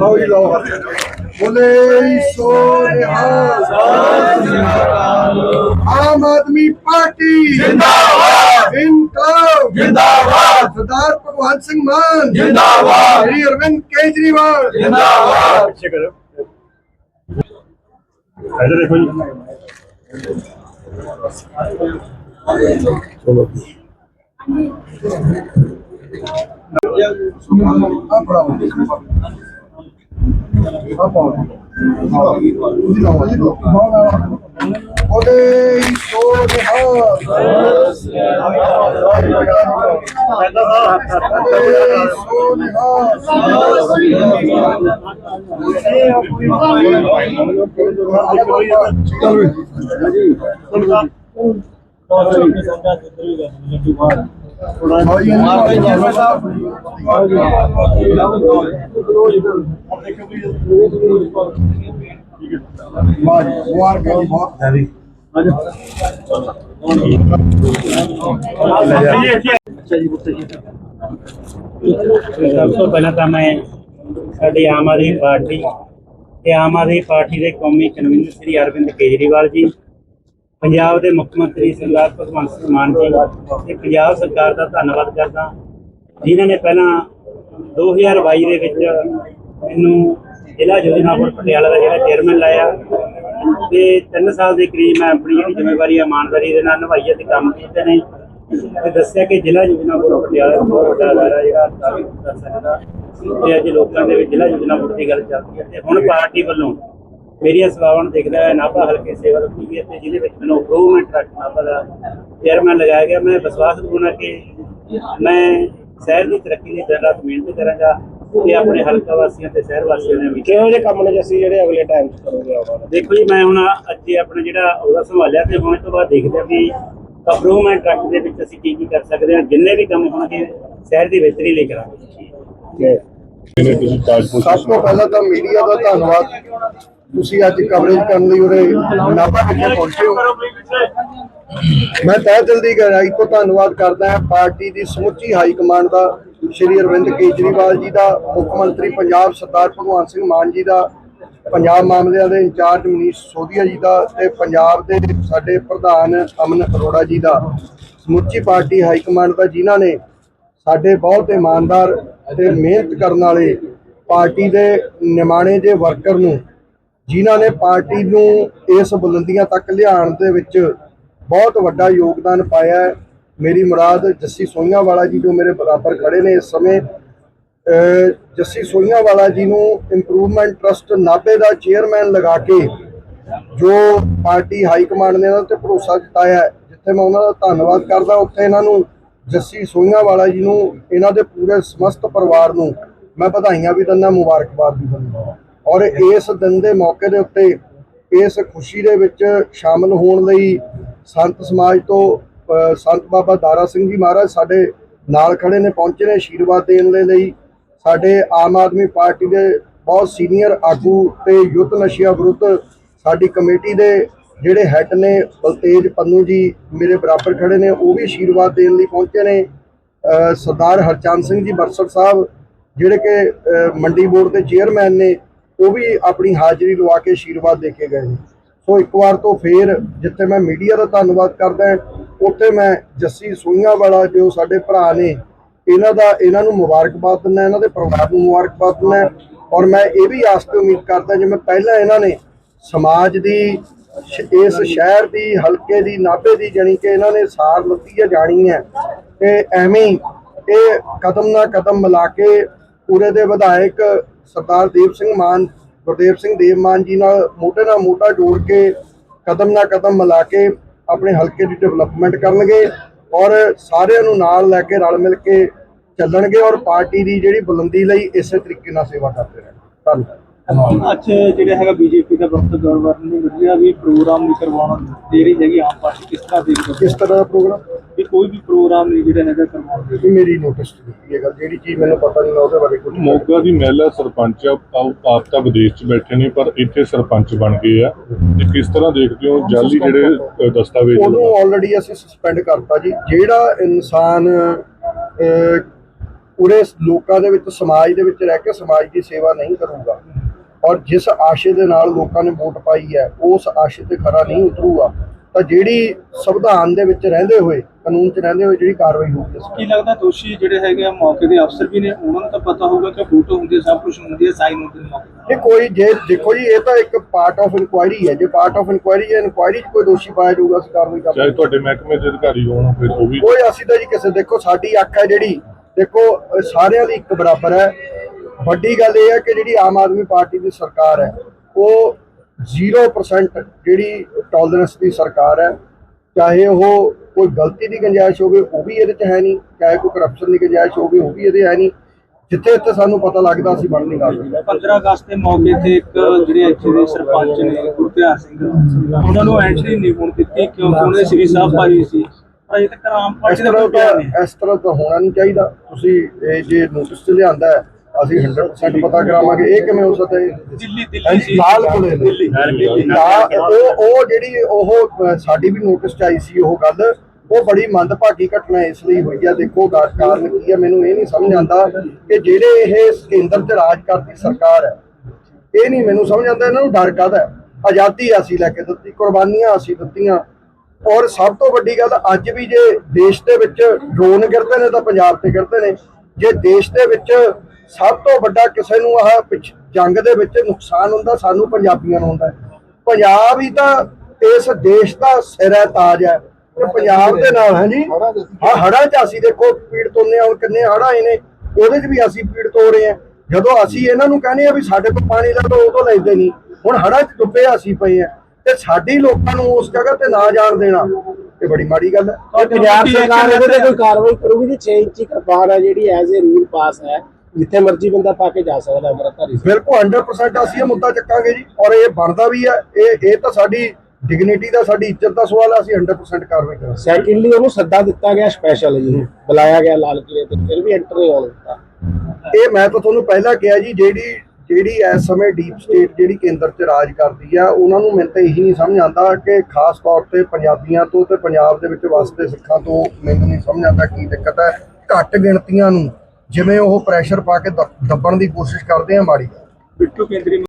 ਲਓ ਜੀ ਲਓ ਬੋਲੇ ਸੋ ਨਿਹਾਲ ਆਮ ਆਦਮੀ ਪਾਰਟੀ ਜਿੰਦਾਬਾਦ। ਇਨਕਲਾਬ। ਜਿੰਦਾਬਾਦ। ਸਰਦਾਰ ਭਗਵੰਤ ਸਿੰਘ ਮਾਨ। ਜਿੰਦਾਬਾਦ। ਸ਼੍ਰੀ ਅਰਵਿੰਦ ਕੇਜਰੀਵਾਲ। ਜਿੰਦਾਬਾਦ। ਪਿੱਛੇ ਕਰੋ। ਇੱਧਰ ਦੇਖੋ ਜੀ। ਆ ਬਰਾਵੋ ਆ ਪਾਓ ਬੋਲੇ ਸੋ ਨਿਹਾਲ ਬੋਲੇ ਸਭ ਤੋਂ ਪਹਿਲਾਂ ਤਾਂ ਮੈਂ ਸਾਡੀ ਆਮ ਆਦਮੀ ਪਾਰਟੀ ਤੇ ਆਮ ਆਦਮੀ ਪਾਰਟੀ ਦੇ ਕੌਮੀ ਕਨਵੀਨਰ ਸ੍ਰੀ ਅਰਵਿੰਦ ਕੇਜਰੀਵਾਲ ਜੀ ਪੰਜਾਬ ਦੇ ਮੁੱਖ ਮੰਤਰੀ ਸਰਦਾਰ ਭਗਵੰਤ ਸਿੰਘ ਮਾਨ ਜੀ, ਤੇ ਪੰਜਾਬ ਸਰਕਾਰ ਦਾ ਧੰਨਵਾਦ ਕਰਦਾ ਜਿਨ੍ਹਾਂ ਨੇ ਪਹਿਲਾਂ 2022 ਦੇ ਵਿੱਚ ਮੈਨੂੰ ਜ਼ਿਲ੍ਹਾ ਯੋਜਨਾ ਬੋਰਡ ਪਟਿਆਲਾ ਦਾ ਜਿਹੜਾ ਚੇਅਰਮੈਨ ਲਾਇਆ। ਤੇ 3 ਸਾਲ ਦੇ ਕਰੀਬ ਮੈਂ ਆਪਣੀ ਜਿਹੜੀ ਜ਼ਿੰਮੇਵਾਰੀ ਇਮਾਨਦਾਰੀ ਦੇ ਨਾਲ ਨਿਭਾਈ ਹੈ ਤੇ ਕੰਮ ਕੀਤੇ ਨੇ। ਤੇ ਦੱਸਿਆ ਕਿ ਜ਼ਿਲ੍ਹਾ ਯੋਜਨਾ ਪਟਿਆਲਾ ਦਾ ਬਹੁਤ ਵੱਡਾ ਅਦਾਰਾ ਜਿਹੜਾ ਕਰ ਸਕਦਾ। ਤੇ ਅੱਜ ਲੋਕਾਂ ਦੇ ਵਿੱਚ ਜ਼ਿਲ੍ਹਾ ਯੋਜਨਾ ਬੋਰਡ ਦੀ ਗੱਲ ਚੱਲਦੀ ਹੈ ਤੇ ਹੁਣ ਪਾਰਟੀ ਵੱਲੋਂ ਮੇਰੀਆਂ ਸੇਵਾਵਾਂ ਨੂੰ ਦੇਖਦਾ ਹੈ ਨਾਭਾ ਹਲਕੇ ਸੇਵਾ ਰੱਖੀ ਹੈ ਤੇ ਜਿਹਦੇ ਵਿੱਚ ਮੈਨੂੰ ਇੰਪਰੂਵਮੈਂਟ ਨਾਭਾ ਦਾ ਚੇਅਰਮੈਨ ਲਗਾਇਆ ਗਿਆ। ਮੈਂ ਵਿਸ਼ਵਾਸ ਦਿਵਾਉਣਾ ਕਿ ਮੈਂ ਸ਼ਹਿਰ ਦੀ ਤਰੱਕੀ ਲਈ ਦਿਨ ਰਾਤ ਮਿਹਨਤ ਕਰਾਂਗਾ ਤੇ ਆਪਣੇ ਹਲਕਾ ਵਾਸੀਆਂ ਤੇ ਸ਼ਹਿਰ ਵਾਸੀਆਂ ਨੇ ਵੀ ਕਿਹੋ ਜਿਹੇ ਕੰਮ ਨੇ ਜੱਸੀ ਜਿਹੜੇ ਅਗਲੇ ਟਾਈਮ 'ਚ ਕਰੋਗੇ ਆਉਣਾ ਦੇਖੋ ਜੀ ਮੈਂ ਹੁਣ ਅੱਜ ਆਪਣਾ ਜਿਹੜਾ ਉਹਦਾ ਸੰਭਾਲਿਆ ਤੇ ਹੁਣ ਤੋਂ ਬਾਅਦ ਦੇਖਦੇ ਹਾਂ ਵੀ ਇੰਪਰੂਵਮੈਂਟ ਟਰੱਕ ਦੇ ਵਿੱਚ ਅਸੀਂ ਕੀ ਕੀ ਕਰ ਸਕਦੇ ਹਾਂ। ਜਿੰਨੇ ਵੀ ਕੰਮ ਹੋਣਗੇ ਸ਼ਹਿਰ ਦੀ ਬਿਹਤਰੀ ਲਈ ਕਰਾਂਗੇ। ਸਭ ਤੋਂ ਪਹਿਲਾਂ ਤਾਂ ਮੀਡੀਆ ਦਾ ਧੰਨਵਾਦ। ਤੁਸੀਂ ਅੱਜ ਕਵਰੇਜ ਕਰਨ ਲਈ ਉਰੇ ਨਾਭਾ ਵਿਖੇ ਪਹੁੰਚੇ ਹੋ। ਮੈਂ ਤਹਿ ਦਿਲ ਦੀ ਗਹਿਰਾਈ ਤੋਂ ਧੰਨਵਾਦ ਕਰਦਾ ਹਾਂ। ਪਾਰਟੀ ਦੀ ਸਮੁੱਚੀ ਹਾਈ ਕਮਾਂਡ ਦਾ ਸ਼੍ਰੀ ਅਰਵਿੰਦ ਕੇਜਰੀਵਾਲ ਜੀ ਦਾ, ਮੁੱਖ ਮੰਤਰੀ ਪੰਜਾਬ ਸਰਦਾਰ ਭਗਵੰਤ ਸਿੰਘ ਮਾਨ ਜੀ ਦਾ, ਪੰਜਾਬ ਮਾਮਲਿਆਂ ਦੇ ਇੰਚਾਰਜ ਮਨੀਸ਼ ਸੋਧੀਆ ਜੀ ਦਾ ਤੇ ਪੰਜਾਬ ਦੇ ਸਾਡੇ ਪ੍ਰਧਾਨ ਅਮਨ ਅਰੋੜਾ ਜੀ ਦਾ। ਸਮੁੱਚੀ ਪਾਰਟੀ ਹਾਈ ਕਮਾਂਡ ਦਾ ਜਿਨ੍ਹਾਂ ਨੇ ਸਾਡੇ ਬਹੁਤ ਇਮਾਨਦਾਰ ਤੇ ਮਿਹਨਤ ਕਰਨ ਵਾਲੇ ਪਾਰਟੀ ਦੇ ਨਿਮਾਣੇ ਦੇ ਵਰਕਰ ਨੂੰ ਜਿਨ੍ਹਾਂ ਨੇ ਪਾਰਟੀ ਨੂੰ ਇਸ ਬੁਲੰਦੀਆਂ ਤੱਕ ਲਿਆਉਣ ਦੇ ਵਿੱਚ ਬਹੁਤ ਵੱਡਾ ਯੋਗਦਾਨ ਪਾਇਆ ਹੈ। ਮੇਰੀ ਮੁਰਾਦ ਜੱਸੀ ਸੋਈਆਂ ਵਾਲਾ ਜੀ ਜੋ ਮੇਰੇ ਬਰਾਬਰ ਖੜੇ ਨੇ ਇਸ ਸਮੇਂ। ਜੱਸੀ ਸੋਈਆਂ ਵਾਲਾ ਜੀ ਨੂੰ ਇੰਪਰੂਵਮੈਂਟ ਟਰਸਟ ਨਾਭੇ ਦਾ ਚੇਅਰਮੈਨ ਲਗਾ ਕੇ ਜੋ ਪਾਰਟੀ ਹਾਈ ਕਮਾਂਡ ਨੇ ਉਹਨਾਂ ਤੇ ਭਰੋਸਾ ਜਤਾਇਆ ਜਿੱਥੇ ਮੈਂ ਉਹਨਾਂ ਦਾ ਧੰਨਵਾਦ ਕਰਦਾ। ਉੱਥੇ ਇਹਨਾਂ ਨੂੰ ਜੱਸੀ ਸੋਈਆਂ ਵਾਲਾ ਜੀ ਨੂੰ, ਇਹਨਾਂ ਦੇ ਪੂਰੇ ਸਮਸਤ ਪਰਿਵਾਰ ਨੂੰ ਮੈਂ ਵਧਾਈਆਂ ਵੀ ਦਿੰਦਾ, ਮੁਬਾਰਕਬਾਦ ਵੀ ਦਿੰਦਾ। ਔਰ ਇਸ ਦਿਨ ਦੇ ਮੌਕੇ ਦੇ ਉੱਤੇ ਇਸ ਖੁਸ਼ੀ ਦੇ ਵਿੱਚ ਸ਼ਾਮਲ ਹੋਣ ਲਈ ਸੰਤ ਸਮਾਜ ਤੋਂ ਸੰਤ ਬਾਬਾ ਦਾਰਾ ਸਿੰਘ ਜੀ ਮਹਾਰਾਜ ਸਾਡੇ ਨਾਲ ਖੜੇ ਨੇ, ਪਹੁੰਚੇ ਨੇ ਆਸ਼ੀਰਵਾਦ ਦੇਣ ਦੇ ਲਈ। ਸਾਡੇ ਆਮ ਆਦਮੀ ਪਾਰਟੀ ਦੇ ਬਹੁਤ ਸੀਨੀਅਰ ਆਗੂ ਤੇ ਯੁੱਧ ਨਸ਼ਿਆਂ ਵਿਰੁੱਧ ਸਾਡੀ ਕਮੇਟੀ ਦੇ ਜਿਹੜੇ ਹੈੱਡ ਨੇ, ਬਲਤੇਜ ਪੰਨੂ ਜੀ ਮੇਰੇ ਬਰਾਬਰ ਖੜੇ ਨੇ, ਉਹ ਵੀ ਆਸ਼ੀਰਵਾਦ ਦੇਣ ਲਈ ਪਹੁੰਚੇ ਨੇ। ਸਰਦਾਰ ਹਰਚੰਦ ਸਿੰਘ ਜੀ ਬਰਸੜ ਸਾਹਿਬ, ਜਿਹੜੇ ਕਿ ਮੰਡੀ ਬੋਰਡ ਦੇ ਚੇਅਰਮੈਨ ਨੇ ਉਹ ਵੀ ਆਪਣੀ ਹਾਜ਼ਰੀ ਲਵਾ ਕੇ ਆਸ਼ੀਰਵਾਦ ਦੇ ਕੇ ਗਏ ਨੇ। ਸੋ ਇੱਕ ਵਾਰ ਤੋਂ ਫੇਰ ਜਿੱਥੇ ਮੈਂ ਮੀਡੀਆ ਦਾ ਧੰਨਵਾਦ ਕਰਦਾ ਉੱਥੇ ਮੈਂ ਜੱਸੀ ਸੋਈਆਂ ਵਾਲਾ ਜੋ ਸਾਡੇ ਭਰਾ ਨੇ, ਇਹਨਾਂ ਦਾ, ਇਹਨਾਂ ਨੂੰ ਮੁਬਾਰਕਬਾਦ ਦਿੰਦਾ ਇਹਨਾਂ ਦੇ ਪਰਿਵਾਰ ਨੂੰ ਮੁਬਾਰਕਬਾਦ ਦਿੰਦਾ ਔਰ ਮੈਂ ਇਹ ਵੀ ਆਸ ਤੇ ਉਮੀਦ ਕਰਦਾ ਜਿਵੇਂ ਪਹਿਲਾਂ ਇਹਨਾਂ ਨੇ ਸਮਾਜ ਦੀ, ਇਸ ਸ਼ਹਿਰ ਦੀ, ਹਲਕੇ ਦੀ, ਨਾਭੇ ਦੀ ਜਾਣੀ ਕਿ ਇਹਨਾਂ ਨੇ ਸਾਰ ਲੱਤੀ ਹੈ ਜਾਣੀ ਹੈ, ਤੇ ਐਵੇਂ ਇਹ ਕਦਮ ਨਾ ਕਦਮ ਮਿਲਾ ਕੇ ਪੂਰੇ ਦੇ ਵਿਧਾਇਕ ਸਰਦਾਰ ਦੇਵ ਸਿੰਘ ਮਾਨ, ਗੁਰਦੇਵ ਸਿੰਘ ਦੇਵ ਮਾਨ ਜੀ ਨਾਲ ਮੋਢੇ ਨਾਲ ਮੋਢਾ ਜੋੜ ਕੇ ਕਦਮ ਨਾਲ ਕਦਮ ਮਿਲਾ ਕੇ ਆਪਣੇ ਹਲਕੇ ਦੀ ਡਿਵੈਲਪਮੈਂਟ ਕਰਨਗੇ ਔਰ ਸਾਰਿਆਂ ਨੂੰ ਨਾਲ ਲੈ ਕੇ ਰਲ ਮਿਲ ਕੇ ਚੱਲਣਗੇ ਔਰ ਪਾਰਟੀ ਦੀ ਜਿਹੜੀ ਬੁਲੰਦੀ ਲਈ ਇਸੇ ਤਰੀਕੇ ਨਾਲ ਸੇਵਾ ਕਰਦੇ ਰਹਿਣਗੇ। ਧੰਨਵਾਦ। ਅੱਜ ਜਿਹੜਾ ਹੈਗਾ ਬੀਜੇਪੀ ਦਾ ਵਕਤ ਗਵਰਨਰ ਨੇ ਵਧੀਆ ਵੀ ਪ੍ਰੋਗਰਾਮ ਨਹੀਂ ਕਰਵਾਉਣਾ ਦੇ ਰਹੀ ਹੈਗੀ ਆਮ ਪਾਰਟੀ ਕਿਸ ਤਰ੍ਹਾਂ ਹੋ? ਕਿਸ ਤਰ੍ਹਾਂ ਦਾ ਪ੍ਰੋਗਰਾਮ? ਵੀ ਕੋਈ ਵੀ ਪ੍ਰੋਗਰਾਮ ਨਹੀਂ ਜਿਹੜਾ ਹੈਗਾ ਕਰਵਾਉਣ। ਦੇ ਇਹ ਮੇਰੀ ਨੋਟਿਸ ਕੀਤੀ ਹੈ ਗੱਲ ਜਿਹੜੀ ਚੀਜ਼ ਮੈਨੂੰ ਪਤਾ ਨਹੀਂ ਮੈਂ ਉਹਦੇ ਬਾਰੇ ਕੁਝ ਮੋਗਾ ਦੀ ਮਹਿਲਾ ਸਰਪੰਚ ਆਪ- ਤਾਂ ਵਿਦੇਸ਼ 'ਚ ਬੈਠੇ ਨੇ ਪਰ ਇੱਥੇ ਸਰਪੰਚ ਬਣ ਗਏ ਆ। ਤੇ ਕਿਸ ਤਰ੍ਹਾਂ ਦੇਖਦੇ ਹੋ ਜਾਲੀ ਜਿਹੜੇ ਦਸਤਾਵੇਜ਼ ਉਹਨੂੰ ਆਲਰੇਡੀ ਅਸੀਂ ਸਸਪੈਂਡ ਕਰਤਾ ਜੀ। ਜਿਹੜਾ ਇਨਸਾਨ ਉਰੇ ਲੋਕਾਂ ਦੇ ਵਿੱਚ ਸਮਾਜ ਦੇ ਵਿੱਚ ਰਹਿ ਕੇ ਸਮਾਜ ਦੀ ਸੇਵਾ ਨਹੀਂ ਕਰੂਗਾ ਔਰ ਜਿਸ ਆਸ਼ੇ ਦੇ ਨਾਲ ਲੋਕਾਂ ਨੇ ਵੋਟ ਪਾਈ ਹੈ ਉਸ ਆਸ਼ੇ ਤੇ ਖਰਾ ਨਹੀਂ ਉਤਰੂਗਾ। ਤਾਂ ਜਿਹੜੀ ਸੰਵਿਧਾਨ ਦੇ ਵਿੱਚ ਰਹਿੰਦੇ ਹੋਏ ਕਾਨੂੰਨ 'ਚ ਰਹਿੰਦੇ ਹੋਏ ਜਿਹੜੀ ਕਾਰਵਾਈ ਹੋਊਗੀ ਕੀ ਲੱਗਦਾ ਦੋਸ਼ੀ ਜਿਹੜੇ ਹੈਗੇ ਆ ਮੌਕੇ ਦੇ ਅਫਸਰ ਵੀ ਨੇ ਉਹਨਾਂ ਨੂੰ ਤਾਂ ਪਤਾ ਹੋਊਗਾ ਕਿ ਫੋਟੋ ਹੁੰਦੀ ਸਭ ਕੁਝ ਹੁੰਦੀ ਹੈ ਸਾਈਨ ਹੁੰਦੇ ਨੇ ਮੌਕੇ ਤੇ। ਇਹ ਕੋਈ ਜੇ ਦੇਖੋ ਜੀ ਇਹ ਤਾਂ ਇੱਕ ਪਾਰਟ ਆਫ ਇਨਕੁਆਇਰੀ ਹੈ। ਜੇ ਪਾਰਟ ਆਫ ਇਨਕੁਆਇਰੀ ਹੈ ਇਨਕੁਆਇਰੀ 'ਚ ਕੋਈ ਦੋਸ਼ੀ ਪਾਇਆ ਜਾਊਗਾ ਅਸੀਂ ਕਾਰਵਾਈ ਚਾਹੇ ਕਰਾਂਗੇ ਤੁਹਾਡੇ ਮਹਿਕਮੇ ਦੇ ਅਧਿਕਾਰੀ ਹੋਣ ਫਿਰ ਉਹ ਵੀ ਕੋਈ ਅਸੀਂ ਤਾਂ ਜੀ ਕਿਸੇ ਦੇਖੋ ਸਾਡੀ ਅੱਖ ਹੈ ਜਿਹੜੀ। ਦੇਖੋ ਸਾਰਿਆਂ ਲਈ ਇੱਕ ਬਰਾਬਰ ਹੈ। ਵੱਡੀ ਗੱਲ ਇਹ ਹੈ ਕਿ ਜਿਹੜੀ ਆਮ ਆਦਮੀ ਪਾਰਟੀ ਦੀ ਸਰਕਾਰ ਹੈ ਉਹ 0% ਜਿਹੜੀ ਟੋਲਰੈਂਸ ਦੀ ਸਰਕਾਰ ਹੈ ਚਾਹੇ ਉਹ ਕੋਈ ਗਲਤੀ ਦੀ ਗੁੰਜਾਇਸ਼ ਹੋਵੇ ਉਹ ਵੀ ਇਹਦੇ 'ਚ ਹੈ ਨਹੀਂ ਚਾਹੇ ਕੋਈ ਕਰਪਸ਼ਨ ਦੀ ਗੁੰਜਾਇਸ਼ ਹੋਵੇ ਉਹ ਵੀ ਇਹਦੇ ਹੈ ਨਹੀਂ। ਜਿੱਥੇ ਜਿੱਥੇ ਸਾਨੂੰ ਪਤਾ ਲੱਗਦਾ ਅਸੀਂ ਬਣਨੀ ਗੱਲ 15 ਅਗਸਤ ਦੇ ਮੌਕੇ ਤੇ ਇੱਕ ਜਿਹੜੇ ਇੱਥੇ ਦੇ ਸਰਪੰਚ ਨੇ ਗੁਰਪਿਆਰ ਸਿੰਘ ਉਹਨਾਂ ਨੂੰ ਐਂਟਰੀ ਨਹੀਂ ਹੋਣ ਦਿੱਤੀ ਕਿਉਂਕਿ ਉਹਨਾਂ ਸ੍ਰੀ ਸਾਹਿਬ ਭਾਜੀ ਸੀ। ਪਰ ਅਜੇ ਤੱਕ ਆਮ ਪਾਰਟੀ ਦਾ ਨਹੀਂ ਤਾਂ ਇਸ ਤਰ੍ਹਾਂ ਤਾਂ ਹੋਣਾ ਨਹੀਂ ਚਾਹੀਦਾ। ਤੁਸੀਂ ਇਹ ਜੇ ਨੋਟਿਸ 'ਚ ਲਿਆਂਦਾ ਹੈ ਅਸੀਂ 100% ਪਤਾ ਕਰਾਵਾਂਗੇ ਇਹ ਕਿਵੇਂ ਹੋ ਸਕਦਾ ਹੈ ਦਿੱਲੀ ਦਿੱਲੀ ਸੀ ਲਾਲ ਕੋਲੇ ਦਿੱਲੀ ਉਹ ਉਹ ਜਿਹੜੀ ਉਹ ਸਾਡੀ ਵੀ ਨੋਟਿਸ 'ਚ ਆਈ ਸੀ ਉਹ ਗੱਲ ਉਹ ਬੜੀ ਮੰਦਭਾਗੀ ਘਟਨਾ ਇਸ ਲਈ ਹੋਈ ਆ। ਦੇਖੋ ਕਾਰਨ ਕੀ ਹੈ ਮੈਨੂੰ ਇਹ ਨਹੀਂ ਸਮਝ ਆਉਂਦਾ ਕਿ ਜਿਹੜੇ ਇਹ ਕੇਂਦਰ 'ਚ ਰਾਜ ਕਰਦੀ ਸਰਕਾਰ ਹੈ ਇਹ ਨਹੀਂ ਮੈਨੂੰ ਸਮਝ ਆਉਂਦਾ ਇਹਨਾਂ ਨੂੰ ਡਰ ਕਾਹਦਾ ਹੈ? ਆਜ਼ਾਦੀ ਅਸੀਂ ਲੈ ਕੇ ਦਿੱਤੀ ਕੁਰਬਾਨੀਆਂ ਅਸੀਂ ਦਿੱਤੀਆਂ। ਔਰ ਸਭ ਤੋਂ ਵੱਡੀ ਗੱਲ ਅੱਜ ਵੀ ਜੇ ਦੇਸ਼ ਦੇ ਵਿੱਚ ਡਰੋਨ ਗਿਰਦੇ ਨੇ ਤਾਂ ਪੰਜਾਬ ਤੇ ਗਿਰਦੇ ਨੇ। ਜੇ ਦੇਸ਼ ਦੇ ਵਿੱਚ ਸਭ ਤੋਂ ਵੱਡਾ ਕਿਸੇ ਨੂੰ ਆਹ ਪਿੱਛ- ਜੰਗ ਦੇ ਵਿੱਚ ਨੁਕਸਾਨ ਹੁੰਦਾ ਸਾਨੂੰ ਪੰਜਾਬੀਆਂ ਨੂੰ ਹੁੰਦਾ। ਪੰਜਾਬ ਹੀ ਤਾਂ ਇਸ ਦੇਸ਼ ਦਾ ਸਿਰ ਹੈ ਤਾਜ ਹੈ। ਤੇ ਪੰਜਾਬ ਦੇ ਨਾਲ ਹੈ ਜੀ? ਹਾਂ ਹੜਾਂ 'ਚ ਅਸੀਂ ਦੇਖੋ ਪੀੜਤ ਹੁੰਦੇ ਹਾਂ ਹੁਣ ਕਿੰਨੇ ਹੜ੍ਹ ਆਏ ਨੇ ਉਹਦੇ 'ਚ ਵੀ ਅਸੀਂ ਪੀੜਤ ਹੋ ਰਹੇ ਹਾਂ। ਜਦੋਂ ਅਸੀਂ ਇਹਨਾਂ ਨੂੰ ਕਹਿੰਦੇ ਆ ਵੀ ਸਾਡੇ ਕੋਲ ਪਾਣੀ ਲੈ ਲਓ ਉਦੋਂ ਲੈਂਦੇ ਨਹੀਂ। ਹੁਣ ਹੜ੍ਹਾਂ 'ਚ ਡੁੱਬੇ ਅਸੀਂ ਪਏ ਆ ਤੇ ਸਾਡੀ ਲੋਕਾਂ ਨੂੰ ਉਸ ਜਗ੍ਹਾ ਤੇ ਨਾ ਜਾਣ ਦੇਣਾ ਇਹ ਬੜੀ ਮਾੜੀ ਗੱਲ ਹੈ। ਪੰਜਾਬ ਸਰਕਾਰ ਇਹਦੇ ਤੇ ਕੋਈ ਕਾਰਵਾਈ ਕਰੂਗੀ ਜੀ? 6 ਇੰਚੀ ਕਿਰਪਾਨ ਹੈ ਜਿਹੜੀ ਐਜ਼ ਏ ਰੂਲ ਪਾਸ ਹੈ। ਜਿੱਥੇ ਮਰਜ਼ੀ ਬੰਦਾ ਪਾ ਕੇ ਜਾ ਸਕਦਾ ਅੰਮ੍ਰਿਤਧਾਰੀ। ਬਿਲਕੁਲ 100% ਅਸੀਂ ਇਹ ਮੁੱਦਾ ਚੱਕਾਂਗੇ ਜੀ ਔਰ ਇਹ ਬਣਦਾ ਵੀ ਹੈ ਇਹ ਇਹ ਤਾਂ ਸਾਡੀ ਡਿਗਨਿਟੀ ਦਾ ਸਾਡੀ ਇੱਜ਼ਤ ਦਾ ਸਵਾਲ ਹੈ ਅਸੀਂ 100% ਕਾਰਵਾਈ ਕਰਾਂਗੇ। ਸੈਕੰਡਲੀ ਉਹਨੂੰ ਸੱਦਾ ਦਿੱਤਾ ਗਿਆ ਸਪੈਸ਼ਲ ਜੀ ਬੁਲਾਇਆ ਗਿਆ ਲਾਲ ਕਿਲੇ ਤੇ ਫਿਰ ਵੀ ਐਂਟਰ ਨਹੀਂ ਹੋਣ ਦਿੱਤਾ। ਇਹ ਮੈਂ ਤਾਂ ਤੁਹਾਨੂੰ ਪਹਿਲਾਂ ਕਿਹਾ ਜੀ ਜਿਹੜੀ ਜਿਹੜੀ ਇਸ ਸਮੇਂ ਡੀਪ ਸਟੇਟ ਜਿਹੜੀ ਕੇਂਦਰ 'ਚ ਰਾਜ ਕਰਦੀ ਆ ਉਹਨਾਂ ਨੂੰ ਮੈਨੂੰ ਤਾਂ ਇਹੀ ਨਹੀਂ ਸਮਝ ਆਉਂਦਾ ਕਿ ਖਾਸ ਤੌਰ ਤੇ ਪੰਜਾਬੀਆਂ ਤੋਂ ਤੇ ਪੰਜਾਬ ਦੇ ਵਿੱਚ ਵਸਦੇ ਸਿੱਖਾਂ ਤੋਂ ਮੈਨੂੰ ਨਹੀਂ ਸਮਝ ਆਉਂਦਾ ਕੀ ਦਿੱਕਤ ਹੈ। ਘੱਟ ਗਿਣਤੀਆਂ ਨੂੰ ਜਿਵੇਂ ਉਹ ਪ੍ਰੈਸ਼ਰ ਪਾ ਕੇ ਦੱਬ- ਦੱਬਣ ਦੀ ਕੋਸ਼ਿਸ਼ ਕਰਦੇ ਆ ਮਾੜੀ। ਗੱਲ ਬਿੱਟੂ ਕੇਂਦਰੀ